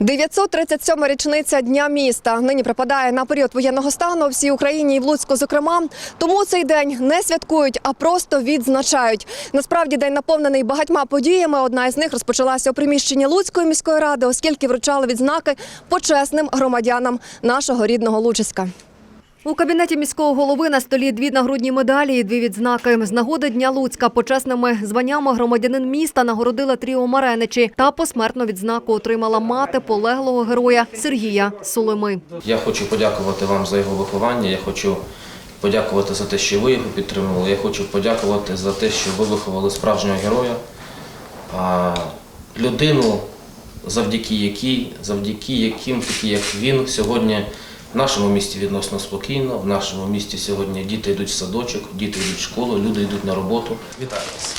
937 річниця Дня міста нині припадає на період воєнного стану у всій Україні і в Луцьку, зокрема. Тому цей день не святкують, а просто відзначають. Насправді день наповнений багатьма подіями. Одна із них розпочалася у приміщенні Луцької міської ради, оскільки вручали відзнаки почесним громадянам нашого рідного Лучиська. У кабінеті міського голови на столі дві нагрудні медалі і дві відзнаки. З нагоди Дня Луцька почесними званнями громадянин міста нагородила Тріо Мареничі та посмертну відзнаку отримала мати полеглого героя Сергія Сулими. Я хочу подякувати вам за його виховання. Я хочу подякувати за те, що ви його підтримували. Я хочу подякувати за те, що ви виховали справжнього героя, людину, завдяки якій, завдяки яким такі, як він, сьогодні в нашому місті відносно спокійно. В нашому місті сьогодні діти йдуть в садочок, діти йдуть в школу, люди йдуть на роботу. Вітаю вас.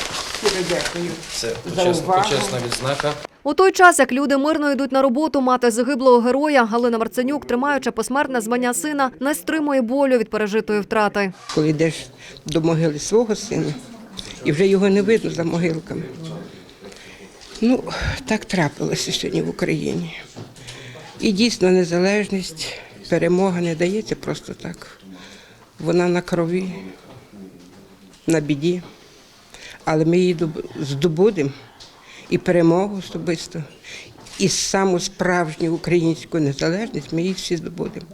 Дякую. Це почесна, почесна відзнака. У той час, як люди мирно йдуть на роботу, мати загиблого героя Галина Марценюк, тримаючи посмертне звання сина, не стримує болю від пережитої втрати. Коли йдеш до могили свого сина, і вже його не видно за могилками. Ну, так трапилося сьогодні в Україні. І дійсно незалежність, перемога не дається просто так. Вона на крові, на біді. Але ми її здобудемо і перемогу особисто, і саму справжню українську незалежність ми її всі здобудемо.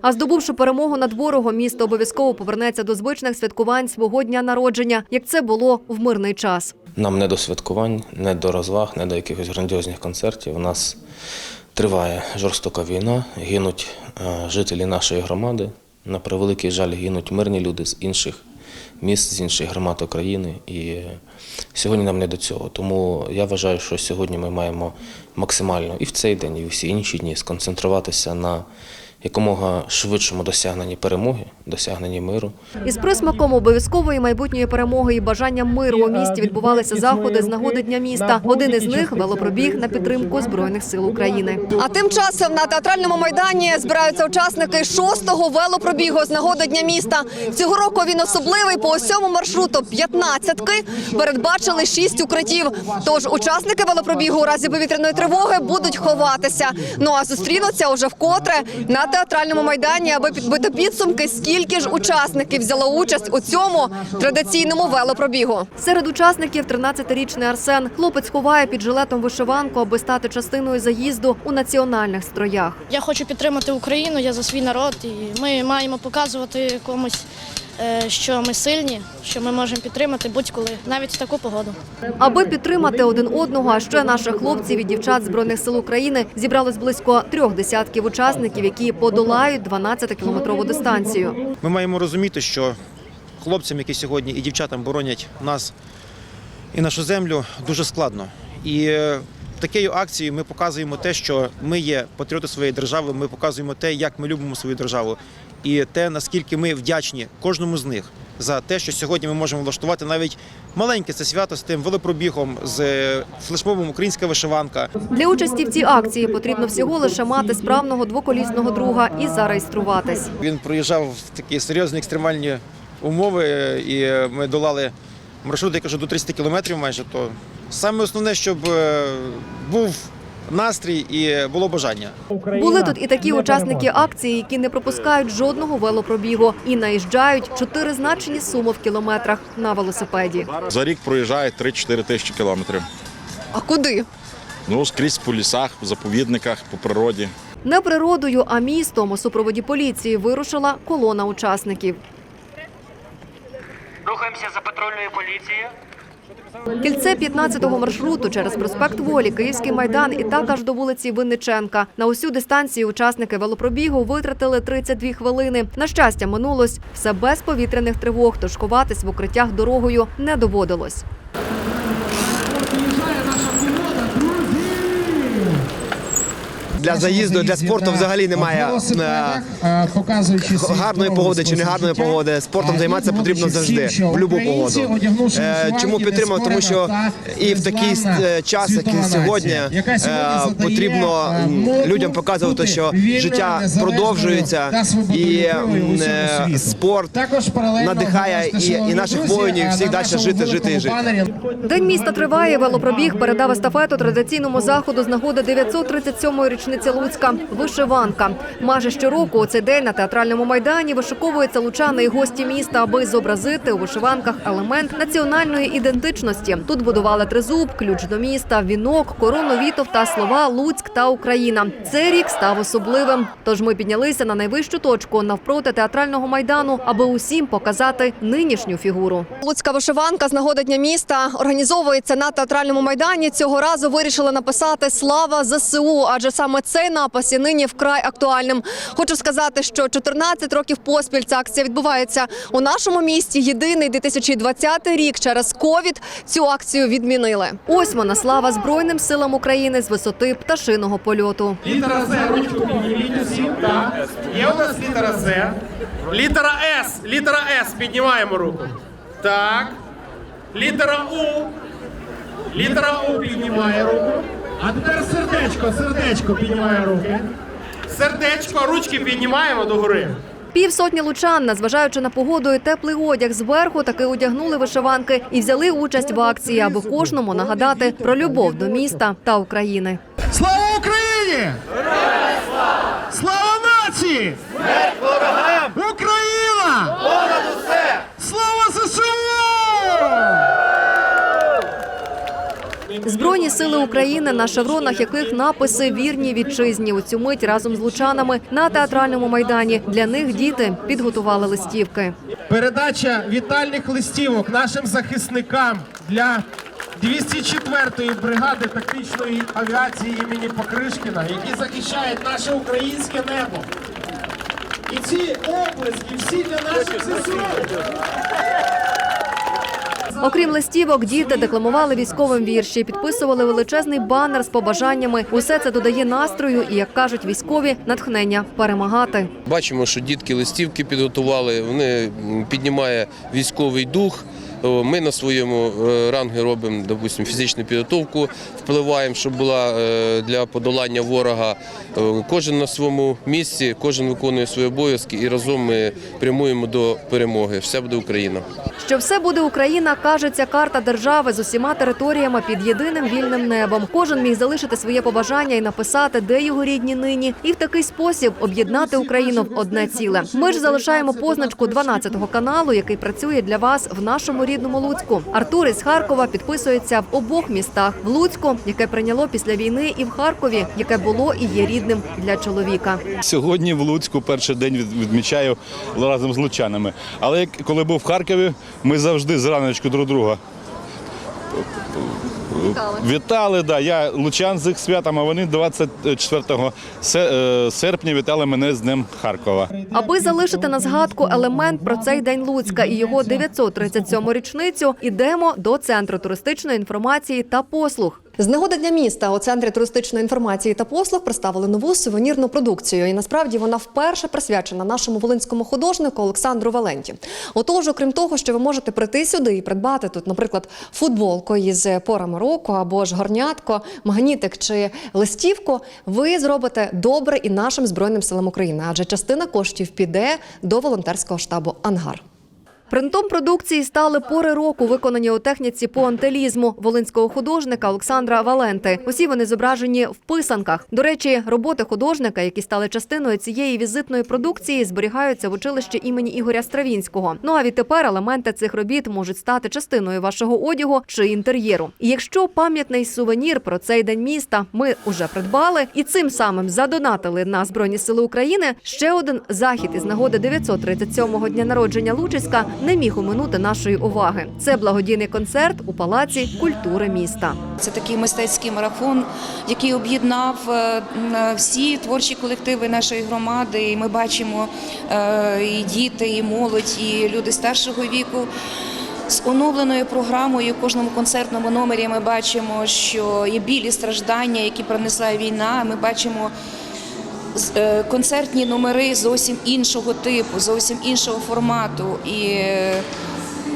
А здобувши перемогу над ворогом, місто обов'язково повернеться до звичних святкувань свого дня народження, як це було в мирний час. Нам не до святкувань, не до розваг, не до якихось грандіозних концертів. У нас триває жорстока війна, гинуть е, жителі нашої громади. На превеликий жаль, гинуть мирні люди з інших міст, з інших громад України. І сьогодні нам не до цього. Тому я вважаю, що сьогодні ми маємо максимально і в цей день, і в всі інші дні сконцентруватися на якомога швидшому досягненні перемоги, досягненні миру. Із присмаком обов'язкової майбутньої перемоги і бажанням миру у місті відбувалися заходи з нагоди дня міста. Один із них велопробіг на підтримку збройних сил України. А тим часом на театральному майдані збираються учасники шостого велопробігу з нагоди дня міста. Цього року він особливий по усьому маршруту 15-ки передбачили шість укриттів. Тож учасники велопробігу у разі повітряної тривоги будуть ховатися. Ну а зустрінуться уже вкотре на театральному майдані, аби підбити підсумки, скільки ж учасників взяло участь у цьому традиційному велопробігу. Серед учасників 13-річний Арсен. Хлопець ховає під жилетом вишиванку, аби стати частиною заїзду у національних строях. Я хочу підтримати Україну, я за свій народ, і ми маємо показувати комусь, що ми сильні, що ми можемо підтримати будь-коли, навіть в таку погоду. Аби підтримати один одного, а ще наших хлопців і дівчат збройних сил України зібралось близько трьох десятків учасників, які подолають 12-кілометрову дистанцію. Ми маємо розуміти, що хлопцям, які сьогодні і дівчатам боронять нас і нашу землю, дуже складно. І е, такою акцією ми показуємо те, що ми є патріоти своєї держави. Ми показуємо те, як ми любимо свою державу, і те, наскільки ми вдячні кожному з них за те, що сьогодні ми можемо влаштувати навіть маленьке це свято з тим велопробігом, з е, флешмобом Українська вишиванка. Для участі в цій акції потрібно всього лише мати справного двоколісного друга і зареєструватись. Він проїжджав в такі серйозні екстремальні умови, е, і ми долали маршрут, я кажу, до 300 кілометрів майже. То саме основне, щоб е, був настрій і було бажання. Були тут і такі учасники акції, які не пропускають жодного велопробігу і наїжджають чотиризначені суми в кілометрах на велосипеді. За рік проїжджає 3-4 тисячі кілометрів. А куди? Ну, скрізь по лісах, в заповідниках, по природі. Не природою, а містом у супроводі поліції вирушила колона учасників. Рухаємося за патрульною поліцією. Кільце 15-го маршруту через проспект Волі, Київський майдан і так аж до вулиці Винниченка. На усю дистанцію учасники велопробігу витратили 32 хвилини. На щастя, минулось все без повітряних тривог, тож ховатись в укриттях дорогою не доводилось. Для заїзду, для спорту взагалі немає е, гарної погоди чи негарної погоди. Спортом займатися потрібно завжди, в будь-яку погоду. Е, Чому підтримав? Тому що і в такий е, час, як і сьогодні, е, потрібно людям показувати, що життя продовжується і е, спорт надихає і, і наших воїнів всіх далі жити, жити і жити. День міста триває. Велопробіг передав естафету традиційному заходу з нагоди 937-ї річниці Луцька. Вишиванка. Майже щороку у цей день на театральному майдані вишиковуються лучани і гості міста, аби зобразити у вишиванках елемент національної ідентичності. Тут будували тризуб, ключ до міста, вінок, корону вітов та слова Луцьк та Україна. Цей рік став особливим. Тож ми піднялися на найвищу точку навпроти театрального майдану, аби усім показати нинішню фігуру. Луцька вишиванка з нагоди дня міста організовується на театральному майдані. Цього разу вирішили написати Слава ЗСУ, адже саме цей напис є нині вкрай актуальним. Хочу сказати, що 14 років поспіль ця акція відбувається у нашому місті. Єдиний 2020 рік через ковід цю акцію відмінили. Ось вона слава Збройним силам України з висоти пташиного польоту. Літера З, ручку. Так. Є у нас літера З. Літера С. Літера С. Піднімаємо руку. Так. Літера У. Літера У піднімає руку. А тепер сердечко, сердечко піднімає руки. Сердечко, ручки піднімаємо догори. Півсотні лучан, незважаючи на погоду і теплий одяг зверху, таки одягнули вишиванки і взяли участь в акції, аби кожному нагадати про любов до міста та України. Слава Україні! Слава нації! Смерть ворогам! Україна! Понад усе! Слава ЗСУ! Збройні сили України, на шевронах яких написи вірні вітчизні. У цю мить разом з лучанами на театральному майдані для них діти підготували листівки. Передача вітальних листівок нашим захисникам для 204-ї бригади тактичної авіації імені Покришкіна, які захищають наше українське небо. І ці оплески всі для наших ЗСУ. Окрім листівок, діти декламували військовим вірші, підписували величезний банер з побажаннями. Усе це додає настрою і, як кажуть військові, натхнення перемагати. Бачимо, що дітки листівки підготували, вони піднімає військовий дух. Ми на своєму е, рангі робимо, допустим, фізичну підготовку, впливаємо, щоб була е, для подолання ворога. Кожен на своєму місці, кожен виконує свої обов'язки і разом ми прямуємо до перемоги. Все буде Україна. Що все буде Україна, каже ця карта держави з усіма територіями під єдиним вільним небом. Кожен міг залишити своє побажання і написати, де його рідні нині, і в такий спосіб об'єднати Україну в одне ціле. Ми ж залишаємо позначку 12-го каналу, який працює для вас в нашому рідному Луцьку. Артур із Харкова підписується в обох містах: в Луцьку, яке прийняло після війни, і в Харкові, яке було і є рідним для чоловіка. Сьогодні в Луцьку перший день відмічаю разом з лучанами. Але як- коли був в Харкові, ми завжди зраночку друг друга. Вітали, Вітали, да. Я лучан з їх святом, а вони 24 се- е, серпня вітали мене з Днем Харкова. Аби залишити на згадку елемент про цей день Луцька і його 937 річницю, ідемо до центру туристичної інформації та послуг. З нагоди дня міста у центрі туристичної інформації та послуг представили нову сувенірну продукцію. І насправді вона вперше присвячена нашому волинському художнику Олександру Валенті. Отож, окрім того, що ви можете прийти сюди і придбати тут, наприклад, футболку із порами року або ж горнятко, магнітик чи листівку, ви зробите добре і нашим збройним силам України, адже частина коштів піде до волонтерського штабу Ангар. Принтом продукції стали пори року, виконані у техніці пуантилізму волинського художника Олександра Валенти. Усі вони зображені в писанках. До речі, роботи художника, які стали частиною цієї візитної продукції, зберігаються в училищі імені Ігоря Стравінського. Ну а відтепер елементи цих робіт можуть стати частиною вашого одягу чи інтер'єру. І якщо пам'ятний сувенір про цей день міста ми уже придбали і цим самим задонатили на збройні сили України, ще один захід із нагоди 937-го дня народження Лучиська не міг оминути нашої уваги. Це благодійний концерт у палаці культури міста. Це такий мистецький марафон, який об'єднав е, всі творчі колективи нашої громади. І ми бачимо е, і діти, і молодь, і люди старшого віку. З оновленою програмою в кожному концертному номері ми бачимо, що є білі страждання, які принесла війна. Ми бачимо концертні номери зовсім іншого типу, зовсім іншого формату. І е,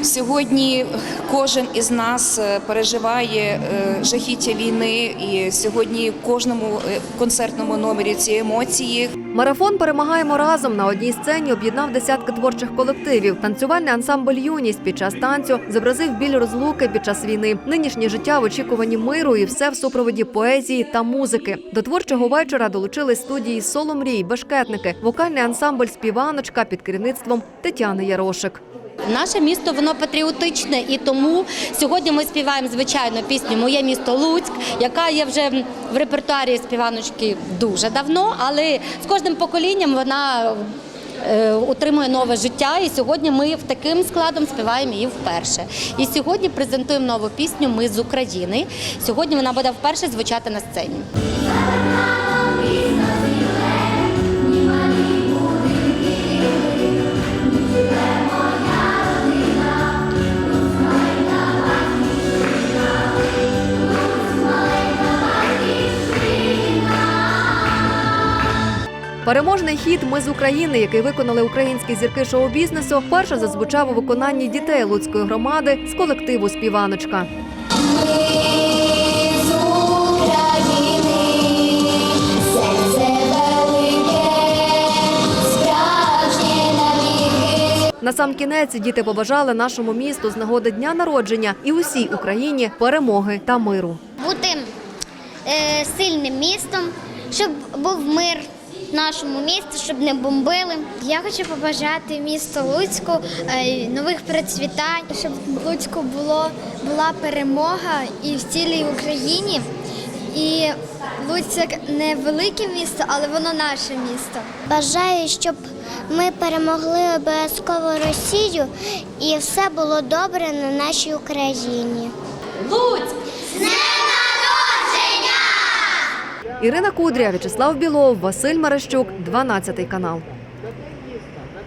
сьогодні кожен із нас е, переживає е, жахіття війни, і сьогодні кожному е, концертному номері ці емоції. Марафон перемагаємо разом на одній сцені об'єднав десятки творчих колективів. Танцювальний ансамбль Юність під час танцю зобразив біль розлуки під час війни. Нинішнє життя в очікуванні миру і все в супроводі поезії та музики. До творчого вечора долучились студії Соло мрій, бешкетники, вокальний ансамбль Співаночка під керівництвом Тетяни Ярошик. Наше місто воно патріотичне, і тому сьогодні ми співаємо звичайно пісню Моє місто Луцьк, яка є вже в репертуарі співаночки дуже давно, але з кожним поколінням вона е, отримує нове життя. І сьогодні ми таким складом співаємо її вперше. І сьогодні презентуємо нову пісню Ми з України. Сьогодні вона буде вперше звучати на сцені. Переможний хіт Ми з України, який виконали українські зірки шоу-бізнесу, вперше зазвучав у виконанні дітей Луцької громади з колективу Співаночка. На сам кінець діти побажали нашому місту з нагоди дня народження і усій Україні перемоги та миру. бути е, сильним містом, щоб був мир нашому місті, щоб не бомбили. Я хочу побажати місту Луцьку е, нових процвітань, щоб в Луцьку було була перемога і в цілій Україні. І Луцьк не велике місто, але воно наше місто. Бажаю, щоб ми перемогли обов'язково Росію і все було добре на нашій Україні. Луцьк! Ірина Кудря, В'ячеслав Білов, Василь Марещук, 12 канал.